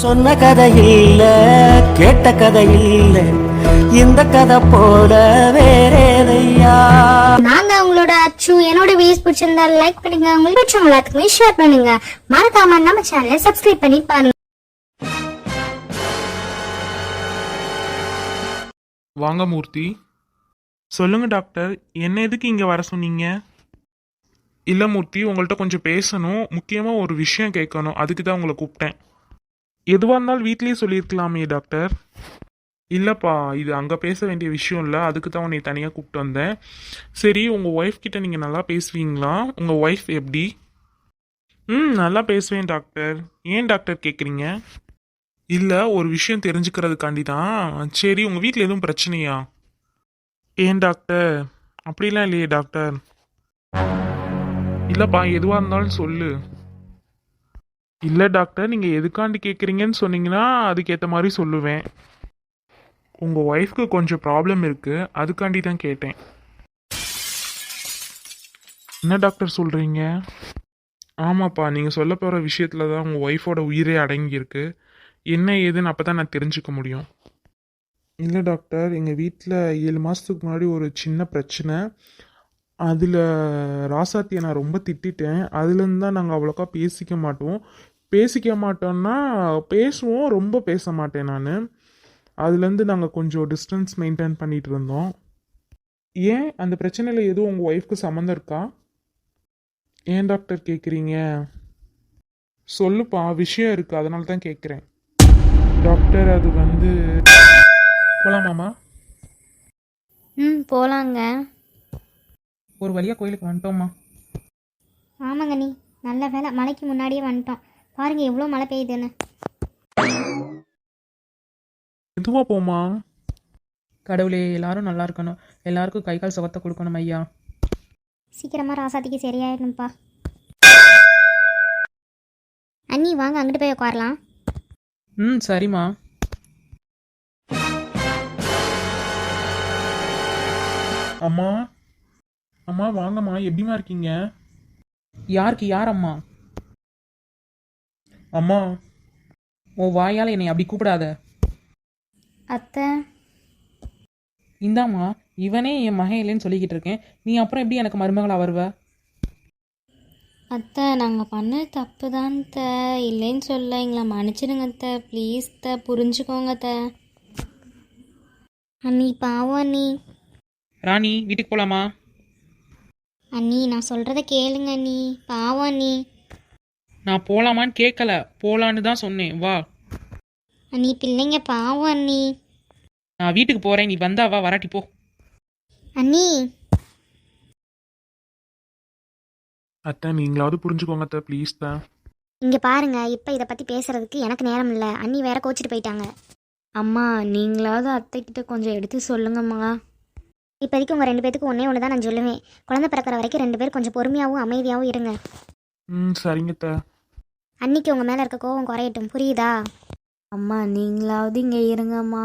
சொன்ன கதை இல்ல கேட்ட கதை இல்ல இந்த கதை போல வேறேதையா? நாங்க உங்களோட அச்சு. என்னோட வீடியோஸ் பிடிச்சிருந்தா லைக் பண்ணுங்க. உங்களுக்கு பிடிச்சவங்க எல்லாத்துக்குமே ஷேர் பண்ணுங்க. மறக்காம நம்ம சேனலை சப்ஸ்கிரைப் பண்ணி பாருங்க. வாங்க மூர்த்தி. சொல்லுங்க டாக்டர் என்ன எதுக்கு இங்க வர சொன்னீங்க? இல்ல மூர்த்தி உங்கள்கிட்ட கொஞ்சம் பேசணும். முக்கியமா ஒரு விஷயம் கேட்கணும். அதுக்கு தான் உங்களை கூப்பிட்டேன். எதுவாக இருந்தாலும் வீட்லேயே சொல்லியிருக்கலாமே டாக்டர். இல்லைப்பா இது அங்கே பேச வேண்டிய விஷயம் இல்லை. அதுக்கு தான் உன்னை தனியாக கூப்பிட்டு வந்தேன். சரி உங்கள் ஒய்ஃப் கிட்ட நீங்கள் நல்லா பேசுவீங்களா? உங்கள் ஒய்ஃப் எப்படி? ம் நல்லா பேசுவேன் டாக்டர். ஏன் டாக்டர் கேட்குறீங்க இல்லை ஒரு விஷயம் தெரிஞ்சுக்கிறதுக்காண்டி தான் சரி உங்கள் வீட்டில் எதுவும் பிரச்சனையா? ஏன் டாக்டர்? அப்படிலாம் இல்லையே டாக்டர். இல்லைப்பா எதுவாக இருந்தாலும் சொல்லு. இல்லை டாக்டர் நீங்கள் எதுக்காண்டி கேட்குறீங்கன்னு சொன்னீங்கன்னா அதுக்கேற்ற மாதிரி சொல்லுவேன். உங்கள் ஒய்ஃப்க்கு கொஞ்சம் ப்ராப்ளம் இருக்குது அதுக்காண்டி தான் கேட்டேன். என்ன டாக்டர் சொல்கிறீங்க ஆமாப்பா நீங்கள் சொல்ல போகிற விஷயத்தில் தான் உங்கள் ஒய்ஃபோட உயிரே அடங்கியிருக்கு. என்ன ஏதுன்னு அப்போ தான் நான் தெரிஞ்சுக்க முடியும். இல்லை டாக்டர் எங்கள் வீட்டில் ஏழு மாதத்துக்கு முன்னாடி ஒரு சின்ன பிரச்சனை. அதில் ராசாத்தியை நான் ரொம்ப திட்டிட்டேன். அதுலேருந்து தான் நாங்கள் அவ்வளோக்கா பேசிக்க மாட்டோம். பேசிக்க மாட்டோம்னா பேசுவோம் ரொம்ப பேச மாட்டேன் நான். அதுலேருந்து நாங்கள் கொஞ்சம் டிஸ்டன்ஸ் மெயின்டைன் பண்ணிகிட்டு இருந்தோம். ஏன்? அந்த பிரச்சனையில் எதுவும் உங்கள் ஒய்ஃப்க்கு சம்மந்தம் இருக்கா? ஏன் டாக்டர் கேட்குறீங்க சொல்லுப்பா விஷயம் இருக்குது அதனால தான் கேட்குறேன் டாக்டர் அது வந்து போகலாமாம்மா ம் போகலாங்க ஒரு வழியாக கோயிலுக்கு வந்துட்டோம்மா. ஆமாங்க நீ நல்ல வேலை மழைக்கு முன்னாடியே வந்துட்டோம். பாருங்க எவ்வளோ மழை பெய்யுதுன்னு. எதுவா போமா கடவுளே எல்லாரும் நல்லா இருக்கணும். எல்லாருக்கும் கை கால் சுகத்தை கொடுக்கணும் ஐயா. சீக்கிரமா ராசாத்திக்கு சரியாயிடணும்ப்பா. அண்ணி வாங்க அங்கிட்டு போய் உட்காரலாம் ம் சரிம்மா. அம்மா அம்மா வாங்கம்மா எப்படிம்மா இருக்கீங்க? யாருக்கு யார் அம்மா. அம்மா உன் வாயால் என்னை அப்படி கூப்பிடாத. அத்தை. இந்தாம்மா இவனே என் மகன் இல்லைன்னு சொல்லிக்கிட்டு இருக்கேன். நீ அப்புறம் எப்படி எனக்கு மருமகளா வருவ? அத்தை நாங்கள் பண்ண தப்பு தான் த இல்லைன்னு சொல்ல எங்களை மன்னிச்சிடுங்க அத்தை. ப்ளீஸ் த புரிஞ்சுக்கோங்க த அண்ணி பாவம் அண்ணி. ராணி வீட்டுக்கு போலாமா? அண்ணி நான் சொல்கிறத கேளுங்க அண்ணி. பாவம் அண்ணி. நான் போலாமான்னு கேட்கல போலான்னு தான் சொன்னேன். வா. அண்ணி பிள்ளைங்க பாவம் அண்ணி. நான் வீட்டுக்கு போறேன். நீ வந்தா வா. வராட்டி போ. அண்ணி. அத்தை நீங்களாவது புரிஞ்சுக்கோங்க அத்தை. ப்ளீஸ் தான் இங்கே பாருங்க. இப்போ இதை பற்றி பேசுறதுக்கு எனக்கு நேரம் இல்லை. அண்ணி வேற கோச்சிட்டு போயிட்டாங்க. அம்மா நீங்களாவது அத்தை கிட்ட கொஞ்சம் எடுத்து சொல்லுங்கம்மா. இப்போதைக்கு உங்கள் ரெண்டு பேத்துக்கு ஒன்றே ஒன்று தான் நான் சொல்லுவேன். குழந்தை பிறக்கிற வரைக்கும் ரெண்டு பேரும் கொஞ்சம் பொறுமையாகவும் அமைதியாகவும் இருங்க. ம் சரிங்க அத்தை. அன்னிக்கு உங்கள் மேலே இருக்க கோவம் குறையட்டும். புரியுதா? அம்மா நீங்களாவது இங்கே இருங்கம்மா.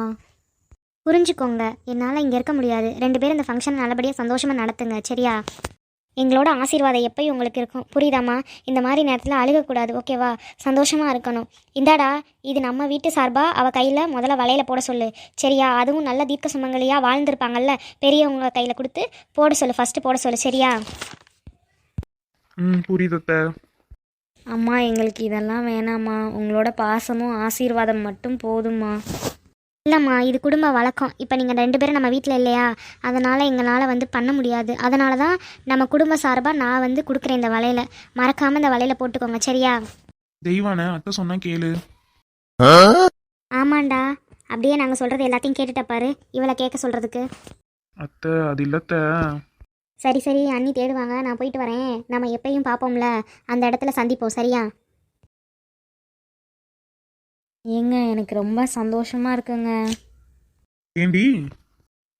புரிஞ்சுக்கோங்க. என்னால் இங்கே இருக்க முடியாது. ரெண்டு பேரும் இந்த ஃபங்க்ஷன் நல்லபடியாக சந்தோஷமாக நடத்துங்க. சரியா? எங்களோட ஆசீர்வாதம் எப்பயும் உங்களுக்கு இருக்கும். புரியுதாம்மா? இந்த மாதிரி நேரத்தில் அழுகக்கூடாது ஓகேவா? சந்தோஷமாக இருக்கணும். இந்தாடா இது நம்ம வீட்டு சார்பாக அவள் கையில் முதல்ல வலையில் போட சொல்லு. சரியா? அதுவும் நல்ல தீர்க்க சுமங்கலியாக வாழ்ந்திருப்பாங்கல்ல? பெரியவங்க கையில் கொடுத்து போட சொல்லு ஃபஸ்ட்டு போட சொல்லு சரியா? ம் புரியுது அம்மா எங்களுக்கு இதெல்லாம் வேணாம்மா. உங்களோட பாசமும் ஆசீர்வாதம் மட்டும் போதும்மா. இல்லைம்மா இது குடும்ப வழக்கம். இப்போ நீங்கள் ரெண்டு பேரும் நம்ம வீட்டில் இல்லையா? அதனால் எங்களால் வந்து பண்ண முடியாது. அதனால தான் நம்ம குடும்ப சார்பாக நான் வந்து கொடுக்குறேன் இந்த வலையில். மறக்காமல் இந்த வலையில் போட்டுக்கோங்க சரியா? தெய்வானே அத்தை சொன்னா கேளு. ஆமாண்டா. அப்படியே நாங்கள் சொல்கிறது எல்லாத்தையும் கேட்டுட்ட பாரு. இவளை கேட்க சொல்கிறதுக்கு அத்தை அது இல்லத்த. சரி சரி அண்ணி தேடுவாங்க. நான் போயிட்டு வரேன். நம்ம எப்பயும் பார்ப்போம்ல அந்த இடத்துல சந்திப்போம் சரியா? ஏங்க எனக்கு ரொம்ப சந்தோஷமா இருக்குங்க. ஏண்டி?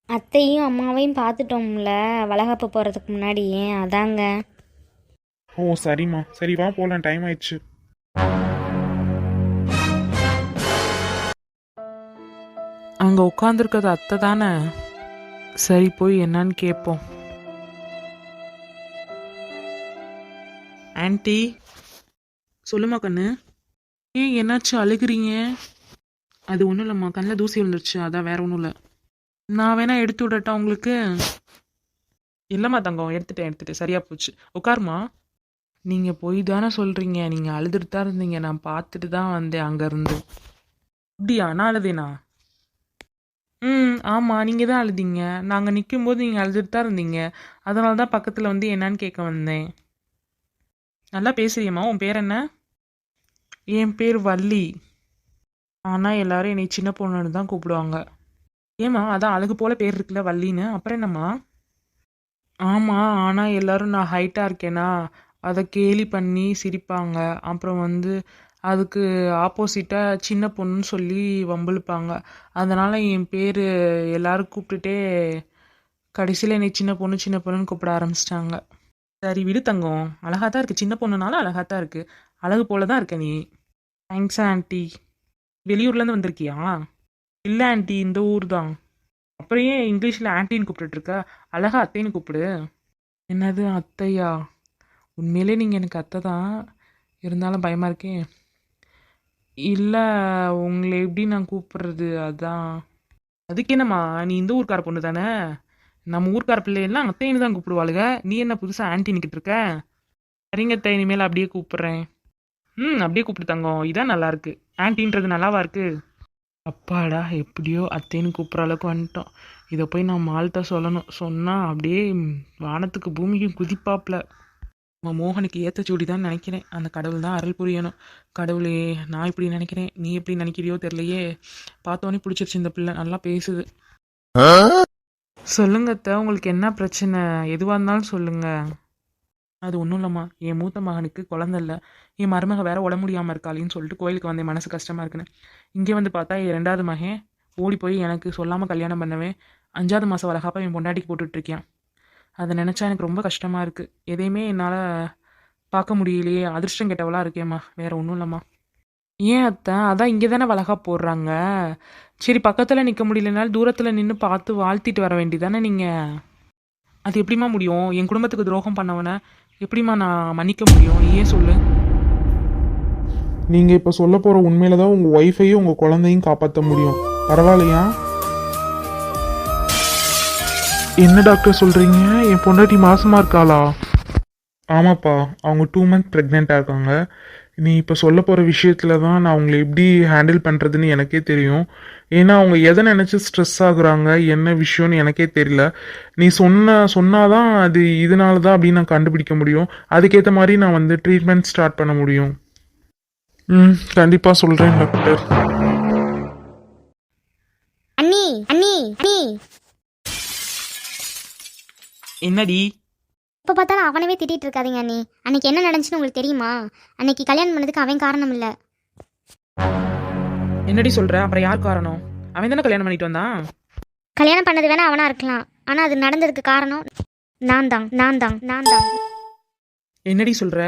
அத்தையும் அம்மாவையும் பார்த்துட்டோம்ல வளகாப்பு போகிறதுக்கு முன்னாடியே அதாங்க. ஓ சரிம்மா. சரி வா போகலாம் டைம் ஆயிடுச்சு. அங்க உட்காந்துருக்கிறது அத்தை தானே? சரி போய் என்னன்னு கேட்போம் ஆன்ட்டி சொல்லுமா கண்ணு. ஏய் என்னாச்சு? அழுகுறீங்க? அது ஒன்றும் இல்லைம்மா. கண்ணில் தூசி விழுந்துருச்சு. அதான் வேற ஒன்றும் இல்லை. நான் வேணா எடுத்து விடட்டா உங்களுக்கு? இல்லைம்மா தங்கம். எடுத்துட்டேன் எடுத்துட்டேன். சரியா போச்சு. உட்காருமா நீங்கள் போய் தானே சொல்கிறீங்க நீங்கள் அழுதுட்டு தான் இருந்தீங்க. நான் பார்த்துட்டு தான் வந்தேன் அங்கேருந்து அப்படியா? நான் அழுதேனா? ம் ஆமாம் நீங்கள் தான் அழுதீங்க. நாங்கள் நிற்கும்போது நீங்கள் அழுதுட்டு தான் இருந்தீங்க. அதனால தான் பக்கத்தில் வந்து என்னன்னு கேட்க வந்தேன். நல்லா பேசுறியம்மா. உன் பேர் என்ன? என் பேர் வள்ளி. ஆனால் எல்லாரும் என்னை சின்ன பொண்ணுன்னு தான் கூப்பிடுவாங்க. ஏம்மா அதான் அழகு போல பேர் இருக்குல்ல வள்ளின்னு? அப்புறம் என்னம்மா? ஆமாம் ஆனால் எல்லாரும் நான் ஹைட்டாக இருக்கேனா? அதை கேலி பண்ணி சிரிப்பாங்க. அப்புறம் வந்து அதுக்கு ஆப்போசிட்டாக சின்ன பொண்ணுன்னு சொல்லி வம்பிழுப்பாங்க. அதனால் என் பேர் எல்லோரும் கூப்பிட்டுட்டே கடைசியில் என்னை சின்ன பொண்ணு சின்ன பொண்ணுன்னு கூப்பிட ஆரம்பிச்சிட்டாங்க. சரி விடு தங்கம். அழகாக தான் இருக்குது சின்ன பொண்ணுனாலும் அழகாக தான் இருக்குது அழகு போல தான் இருக்க நீ. தேங்க்ஸ் ஆண்டி வெளியூர்லேருந்து வந்திருக்கியா? இல்லை ஆண்டி இந்த ஊர் தான் அப்புறம் ஏன் இங்கிலீஷில் ஆண்டின்னு கூப்பிட்டுட்டு இருக்க அழகா அத்தைன்னு கூப்பிடு. என்னது அத்தையா? உண்மையிலே நீங்கள் எனக்கு அத்தை தான் இருந்தாலும் பயமாக இருக்கே. இல்லை உங்களை எப்படி நான் கூப்பிடுறது? அதான். அதுக்கு என்னம்மா? நீ இந்த ஊருக்கார பொண்ணு தானே நம்ம ஊர்க்கார பிள்ளைகள்லாம் அத்தைன்னு தான் கூப்பிடுவாளுங்க நீ என்ன புதுசாக ஆன்ட்டி இருக்க? சரிங்க அத்தை இனிமேல் அப்படியே கூப்பிட்றேன். ம் அப்படியே கூப்பிட்டு தங்கம். இதான் நல்லாயிருக்கு ஆன்ட்டின்றது நல்லாவா இருக்கு? அப்பாடா எப்படியோ அத்தைன்னு கூப்பிட்ற அளவுக்கு வந்துட்டோம். இதை போய் நான் மால்கிட்ட சொல்லணும். சொன்னால் அப்படியே வானத்துக்கு பூமிக்கும் குதிப்பாப்ல. நம்ம மோகனுக்கு ஏற்ற சூடி தான் நினைக்கிறேன். அந்த கடவுள் தான் அருள் புரியணும். கடவுளே நான் இப்படி நினைக்கிறேன். நீ எப்படி நினைக்கிறியோ தெரியலையே. பார்த்தோன்னே பிடிச்சிருச்சு இந்த பிள்ளை. நல்லா பேசுது. சொல்லுங்க அத்தை. உங்களுக்கு என்ன பிரச்சனை? எதுவாக இருந்தாலும் சொல்லுங்க. அது ஒன்றும் இல்லைம்மா. என் மூத்த மகனுக்கு குழந்த இல்லை. என் மருமக வேற உட முடியாமல் இருக்காளின்னு சொல்லிட்டு கோயிலுக்கு வந்தேன். மனசு கஷ்டமாக இருக்குன்னு. இங்கே வந்து பார்த்தா என் ரெண்டாவது மகன் ஓடி போய் எனக்கு சொல்லாமல் கல்யாணம் பண்ணவே அஞ்சாவது மாதம் வளகாப்பா என் பொண்டாட்டிக்கு போட்டுட்ருக்கேன் அதை நினச்சா எனக்கு ரொம்ப கஷ்டமாக இருக்குது எதையுமே என்னால் பார்க்க முடியலையே. அதிர்ஷ்டம் கெட்டவளாக இருக்கேம்மா. வேறு ஒன்றும் இல்லைம்மா. ஏன் அத்தை? அதான் இங்கே தானே வளகா போடுறாங்க. சரி பக்கத்தில் நிற்க முடியலனாலும் தூரத்தில் நின்று பார்த்து வாழ்த்திட்டு வர வேண்டியதானே நீங்கள் அது எப்படிம்மா முடியும்? என் குடும்பத்துக்கு துரோகம் பண்ணவனை எப்படிம்மா நான் மன்னிக்க முடியும்? ஏன் சொல்லு? நீங்கள் இப்போ சொல்ல போகிற உண்மையில தான் உங்கள் ஒய்ஃபையும் உங்கள் குழந்தையும் காப்பாற்ற முடியும். பரவாயில்லையா? என்ன டாக்டர் சொல்கிறீங்க என் பொண்டாட்டி மாசமாக இருக்காளா? ஆமாப்பா அவங்க டூ மந்த் ப்ரெக்னெண்ட்டாக இருக்காங்க. நீ இப்போ சொல்ல போகிற விஷயத்தில் தான் நான் அவங்களை எப்படி ஹேண்டில் பண்ணுறதுன்னு எனக்கே தெரியும். ஏன்னா அவங்க எதை நினச்சி ஸ்ட்ரெஸ் ஆகுறாங்க என்ன விஷயம்னு எனக்கே தெரியல. நீ சொன்ன சொன்னாதான் அது இதனால தான் அப்படின்னு நான் கண்டுபிடிக்க முடியும். அதுக்கேற்ற மாதிரி நான் வந்து ட்ரீட்மெண்ட் ஸ்டார்ட் பண்ண முடியும். ம் கண்டிப்பாக சொல்கிறேன் டாக்டர் என்னடி? இப்போ பார்த்தாலும் அவனவே திட்டிட்டு இருக்காதீங்க அண்ணி. அன்னைக்கு என்ன நடந்துச்சுன்னு உங்களுக்கு தெரியுமா? அன்னைக்கு கல்யாணம் பண்ணதுக்கு அவன் காரணம் இல்லை. என்னடி சொல்ற? அப்புறம் யார் காரணம்? அவன் தானே கல்யாணம் பண்ணிட்டு வந்தான்? கல்யாணம் பண்ணது வேணா அவனா இருக்கலாம். ஆனால் அது நடந்ததுக்கு காரணம் நான் தான் நான் தான் நான் தான். என்னடி சொல்ற?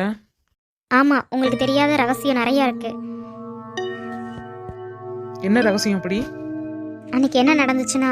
ஆமாம் உங்களுக்கு தெரியாத ரகசியம் நிறைய இருக்கு. என்ன ரகசியம் அப்படி? அன்னைக்கு என்ன நடந்துச்சுன்னா